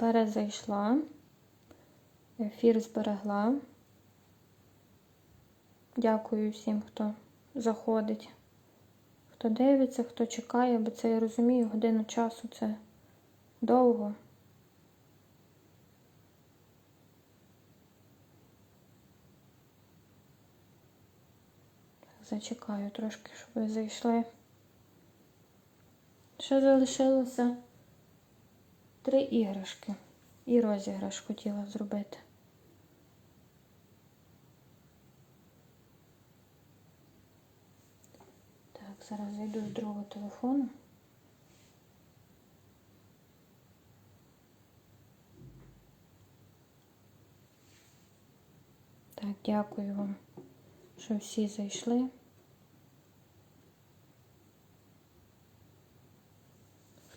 перезайшла. Ефір зберегла. Дякую всім, хто заходить, хто дивиться, хто чекає, бо це я розумію, годину часу це довго. Зачекаю трошки, щоб ви зайшли. Ще залишилося три іграшки. І розіграш хотіла зробити. Так, зараз зайду з другого телефону. Так, дякую вам, що всі зайшли.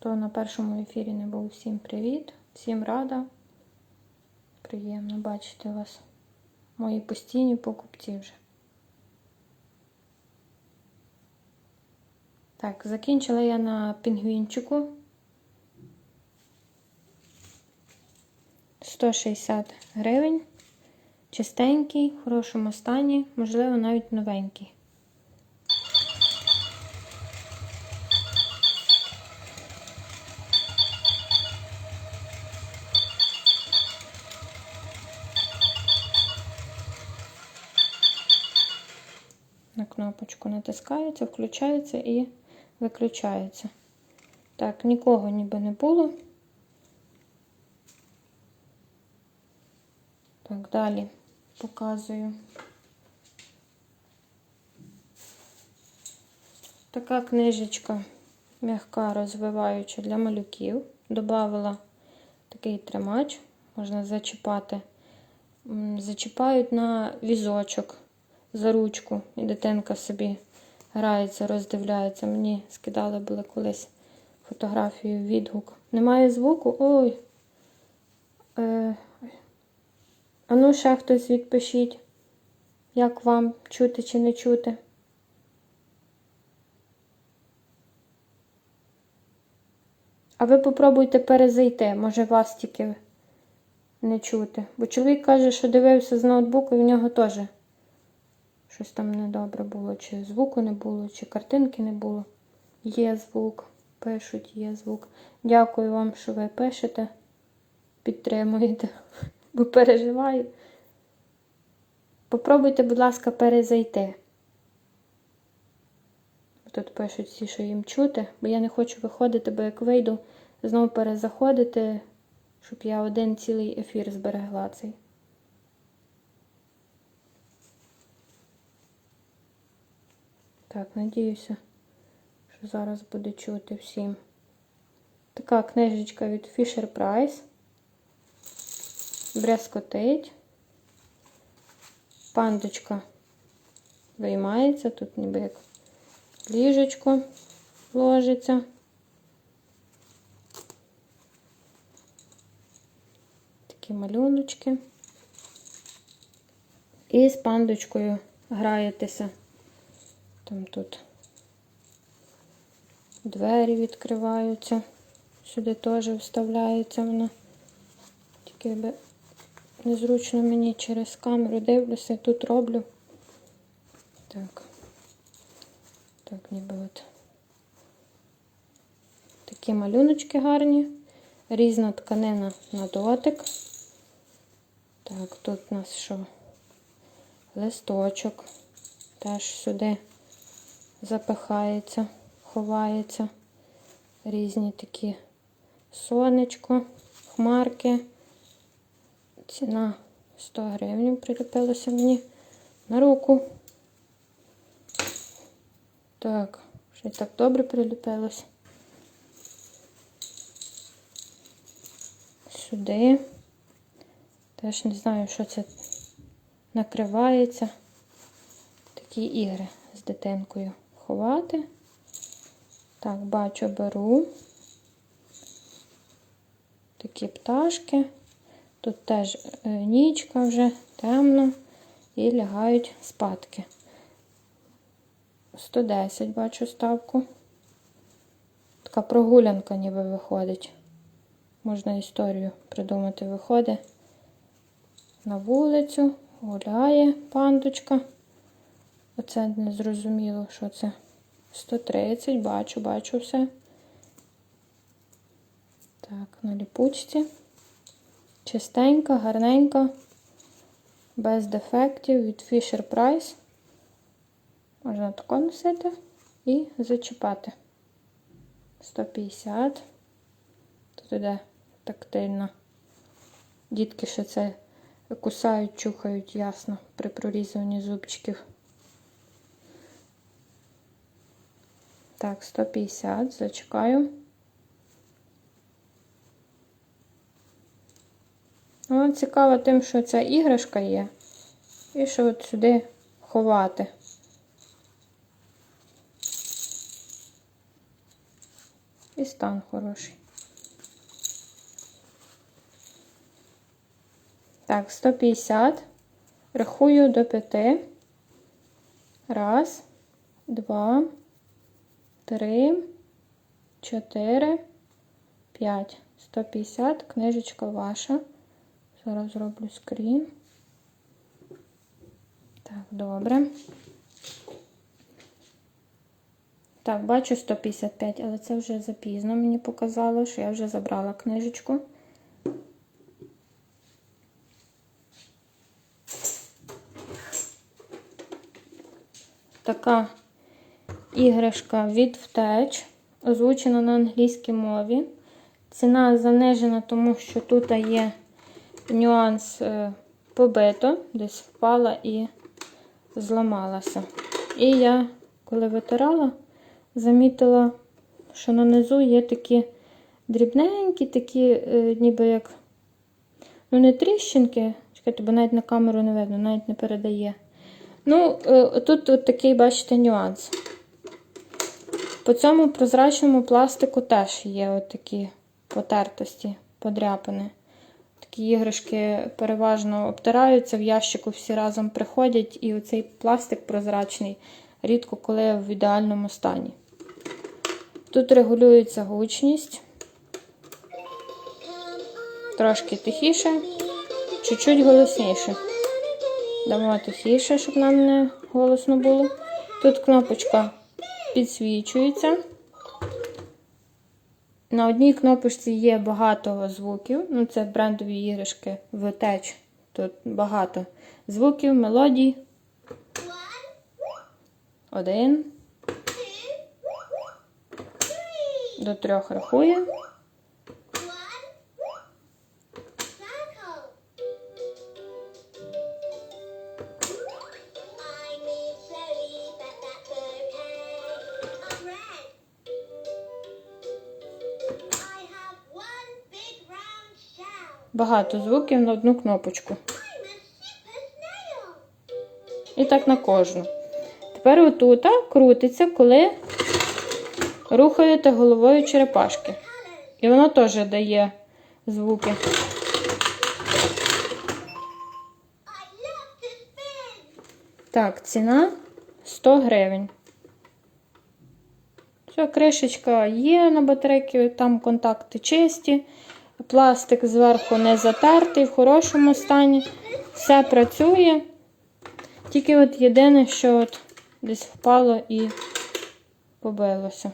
Хто на першому ефірі не був, всім привіт, всім рада. Приємно бачити вас. Мої постійні покупці вже. Так, закінчила я на пінгвінчику. 160 гривень. Чистенький, в хорошому стані, можливо, навіть новенький. На кнопочку натискається, включається і виключається. Так, нікого ніби не було. Так, далі показую. Така книжечка м'яка розвиваюча для малюків. Добавила такий тримач, можна зачіпати. Зачіпають на візочок за ручку, і дитинка собі грається, роздивляється. Мені скидали були колись фотографію, відгук. Немає звуку? Ой. Е, а ну, ще хтось відпишіть, як вам чути чи не чути. А ви попробуйте перезайти, може вас тільки не чути. Бо чоловік каже, що дивився з ноутбуку і в нього теж щось там недобре було, чи звуку не було, чи картинки не було. Є звук, пишуть, є звук. Дякую вам, що ви пишете, підтримуєте, бо переживаю. Попробуйте, будь ласка, перезайти. Тут пишуть всі, що їм чути, бо я не хочу виходити, бо як вийду, знову перезаходити, щоб я один цілий ефір зберегла цей. Так, надіюся, що зараз буде чути всім. Така книжечка від Fisher Price. Брязкотить. Пандочка виймається, тут ніби як ліжечко ложиться. Такі малюночки. І з пандочкою граєтеся. Там тут двері відкриваються. Сюди теж вставляється вона. Тільки би незручно мені через камеру дивлюся, тут роблю. Так. Так, ніби от. Такі малюночки гарні. Різна тканина на дотик. Так, тут у нас що? Листочок. Теж сюди запихається, ховається. Різні такі сонечко, хмарки. Ціна 100 гривень приліпилася мені на руку. Так, ще й так добре приліпилося. Сюди. Теж не знаю, що це накривається. Такі ігри з дитинкою ховати. Так, бачу, беру. Такі пташки. Тут теж е, нічка вже темно і лягають спадки. 110 бачу ставку. Така прогулянка ніби виходить. можна історію придумати. Виходить на вулицю, гуляє пандочка. Оце не зрозуміло, що це. 130, бачу, бачу все. Так, на ліпучці. Чистенька, гарненька, без дефектів від Fisher Price. Можна тако носити і зачіпати. 150. Тут іде тактильно. Дітки ще це кусають, чухають, ясно, при прорізуванні зубчиків. Так, 150, зачекаю. Ну, цікаво тим, що ця іграшка є. І що от сюди ховати. І стан хороший. Так, 150. Рахую до 5. Раз, два, три, чотири, п'ять. 150. Книжечка ваша. Зараз зроблю скрін. Так, добре. Так, бачу 155, але це вже запізно мені показало, що я вже забрала книжечку. Така іграшка від втеч, озвучена на англійській мові. Ціна занижена, тому що тут є нюанс е, побито, десь впала і зламалася. І я, коли витирала, замітила, що на низу є такі дрібненькі, такі, е, ніби як, ну, не тріщинки, чекайте, бо навіть на камеру не видно, навіть не передає. Ну, е, тут от такий, бачите, нюанс. По цьому прозрачному пластику теж є от такі потертості, подряпини. Такі іграшки переважно обтираються, в ящику всі разом приходять, і оцей пластик прозрачний рідко коли в ідеальному стані. Тут регулюється гучність, трошки тихіше, чуть-чуть голосніше. Дамо тихіше, щоб нам не голосно було. Тут кнопочка підсвічується. На одній кнопочці є багато звуків. Ну, це брендові іграшки VTech. Тут багато звуків, мелодій. Один. До трьох рахує. Багато звуків на одну кнопочку. І так на кожну. Тепер отут крутиться, коли рухаєте головою черепашки. І воно теж дає звуки. Так, ціна 100 гривень. Все, кришечка є на батарейки, там контакти чисті. Пластик зверху не затертий, в хорошому стані. Все працює. Тільки от єдине, що от десь впало і побилося.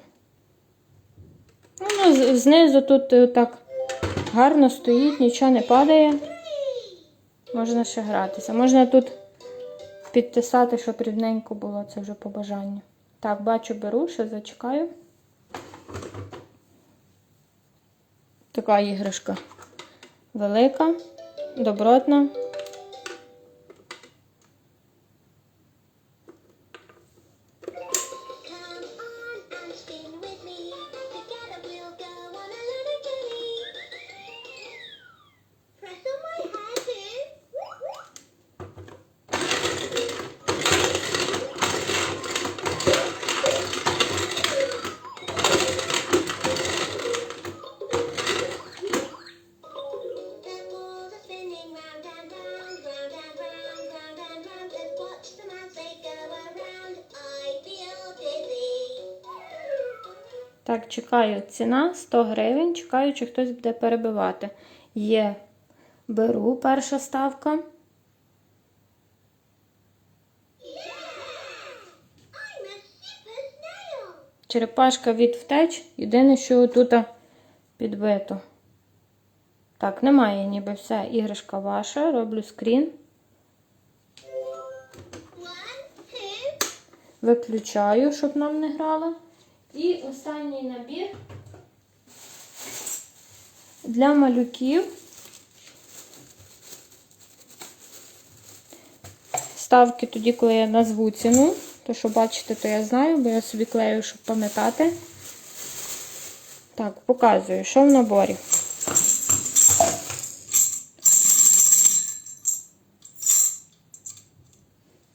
Ну, ну, знизу тут так гарно стоїть, нічого не падає. Можна ще гратися. Можна тут підтисати, щоб рівненько було, це вже по бажанню. Так, бачу, беру, ще зачекаю. Така іграшка велика, добротна. Так, чекаю. Ціна 100 гривень. Чекаю, чи хтось буде перебивати. Є. Беру перша ставка. Черепашка від втеч. Єдине, що тут підбито. Так, немає ніби все. Іграшка ваша. Роблю скрін. Виключаю, щоб нам не грала. І останній набір для малюків. Ставки тоді, коли я назву ціну. То, що бачите, то я знаю, бо я собі клею, щоб пам'ятати. Так, показую, що в наборі.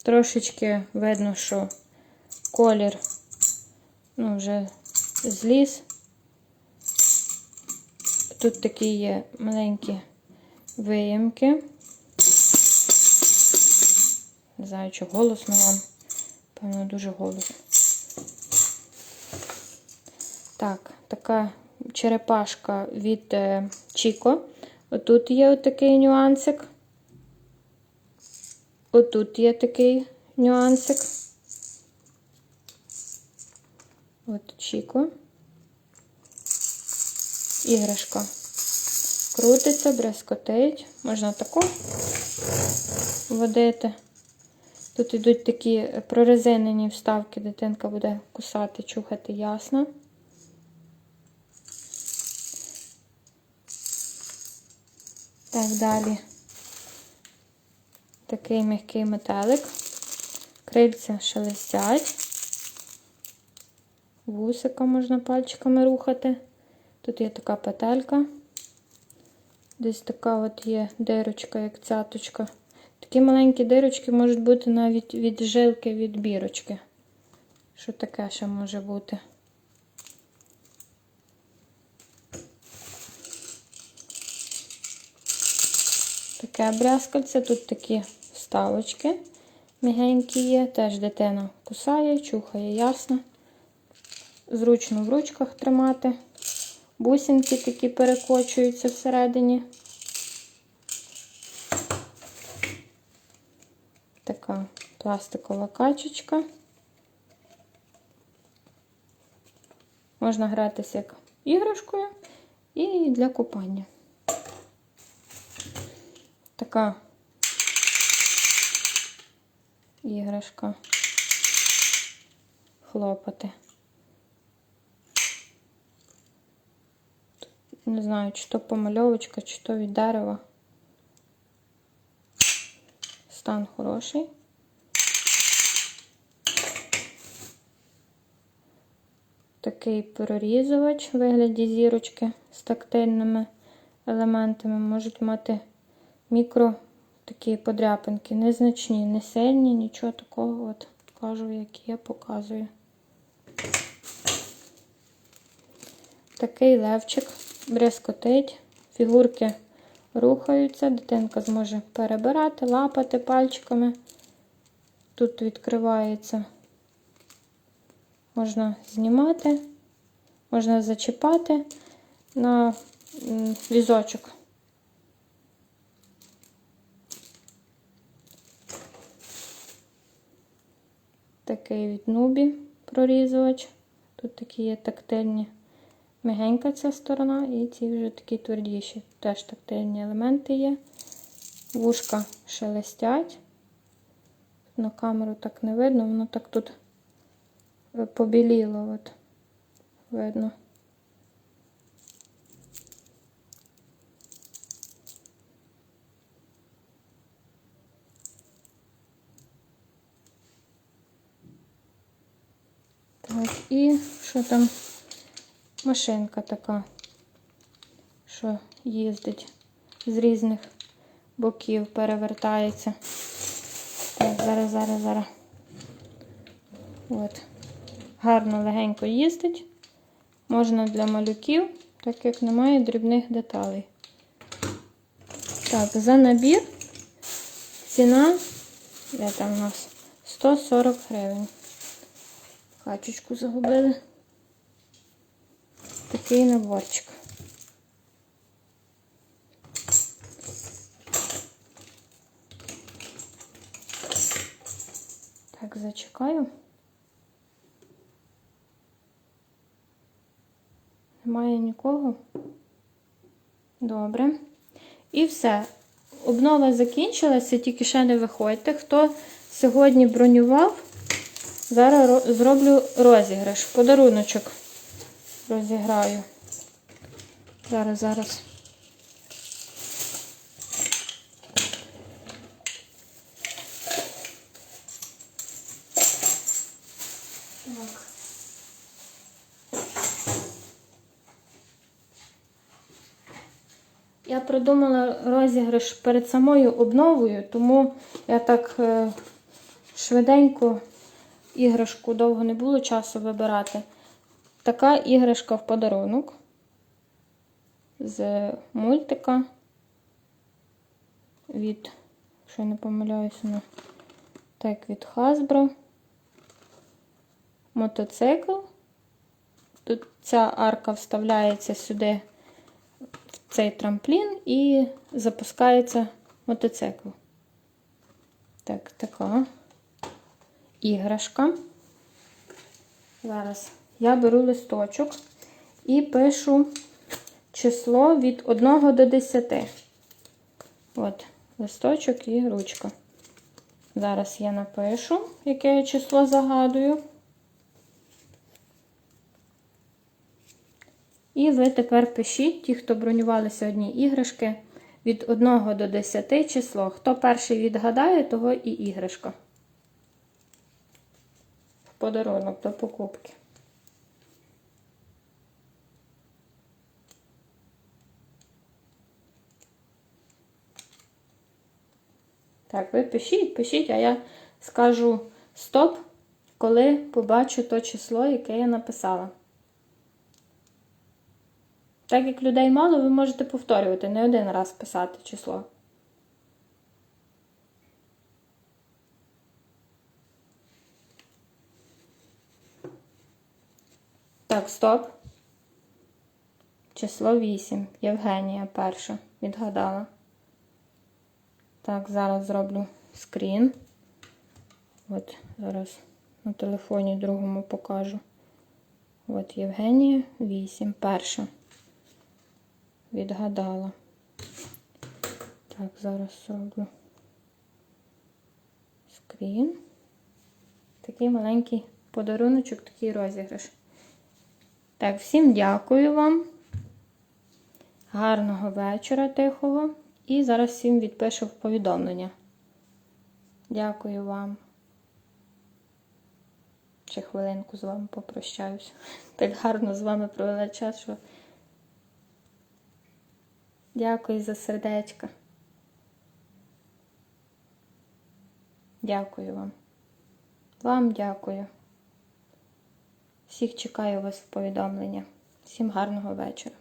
Трошечки видно, що колір ну, вже зліз. Тут такі є маленькі виємки. Не знаю, чи голосно вам. Певно, дуже голосно. Так, така черепашка від е, Чіко. Отут є отакий нюансик. Отут є такий нюансик. От Чіко. Іграшка. Крутиться, брязкотить. Можна таку водити. Тут йдуть такі прорезинені вставки, дитинка буде кусати, чухати ясно. Так, далі. Такий м'який метелик. Крильця шелестять. Вусика можна пальчиками рухати. Тут є така петелька. Десь така от є дирочка, як цяточка. Такі маленькі дирочки можуть бути навіть від жилки, від бірочки. Що таке ще може бути? Таке брязкальце, тут такі вставочки мігенькі є. Теж дитина кусає, чухає, ясно. Зручно в ручках тримати. Бусинки такі перекочуються всередині. Така пластикова качечка. Можна гратися як іграшкою і для купання. Така іграшка. Хлопати. Не знаю, чи то помальовочка, чи то від дерева. Стан хороший. Такий прорізувач в вигляді зірочки з тактильними елементами можуть мати мікро такі подряпинки, незначні, не сильні, нічого такого. От кажу, як є, показую. Такий левчик брязкотить, фігурки рухаються, дитинка зможе перебирати, лапати пальчиками. Тут відкривається, можна знімати, можна зачіпати на візочок. Такий від нубі прорізувач. Тут такі є тактильні. Мягенька ця сторона, і ці вже такі твердіші. Теж тактильні елементи є. Вушка шелестять. На камеру так не видно, воно так тут е, побіліло. От. Видно. Так, і що там? Машинка така, що їздить з різних боків, перевертається. Так, зараз, зараз, зараз. От. Гарно легенько їздить. Можна для малюків, так як немає дрібних деталей. Так, за набір ціна, де там у нас? 140 гривень. Качечку загубили. Такий наборчик. Так, зачекаю. Немає нікого. Добре. І все. Обнова закінчилася, тільки ще не виходьте. Хто сьогодні бронював, зараз зроблю розіграш. Подаруночок розіграю. Зараз, зараз. Я придумала розіграш перед самою обновою, тому я так е, швиденько іграшку довго не було часу вибирати. Така іграшка в подарунок з мультика від, якщо я не помиляюся, ну, так, від Hasbro. Мотоцикл. Тут ця арка вставляється сюди в цей трамплін і запускається мотоцикл. Так, така іграшка. Зараз я беру листочок і пишу число від 1 до 10. От, листочок і ручка. Зараз я напишу, яке я число загадую. І ви тепер пишіть, ті, хто бронювали сьогодні іграшки, від 1 до 10 число. Хто перший відгадає, того і іграшка. В подарунок до покупки. Так, ви пишіть, пишіть, а я скажу стоп, коли побачу то число, яке я написала. Так як людей мало, ви можете повторювати, не один раз писати число. Так, стоп. Число 8. Євгенія перша відгадала. Так, зараз зроблю скрін. От, зараз на телефоні другому покажу. От Євгенія 8. Перша. Відгадала. Так, зараз зроблю скрін. Такий маленький подаруночок, такий розіграш. Так, всім дякую вам. Гарного вечора тихого. І зараз всім відпишу повідомлення. Дякую вам. Ще хвилинку з вами попрощаюсь. Так гарно з вами провела час, що. Дякую за сердечко. Дякую вам. Вам дякую. Всіх чекаю вас в повідомлення. Всім гарного вечора.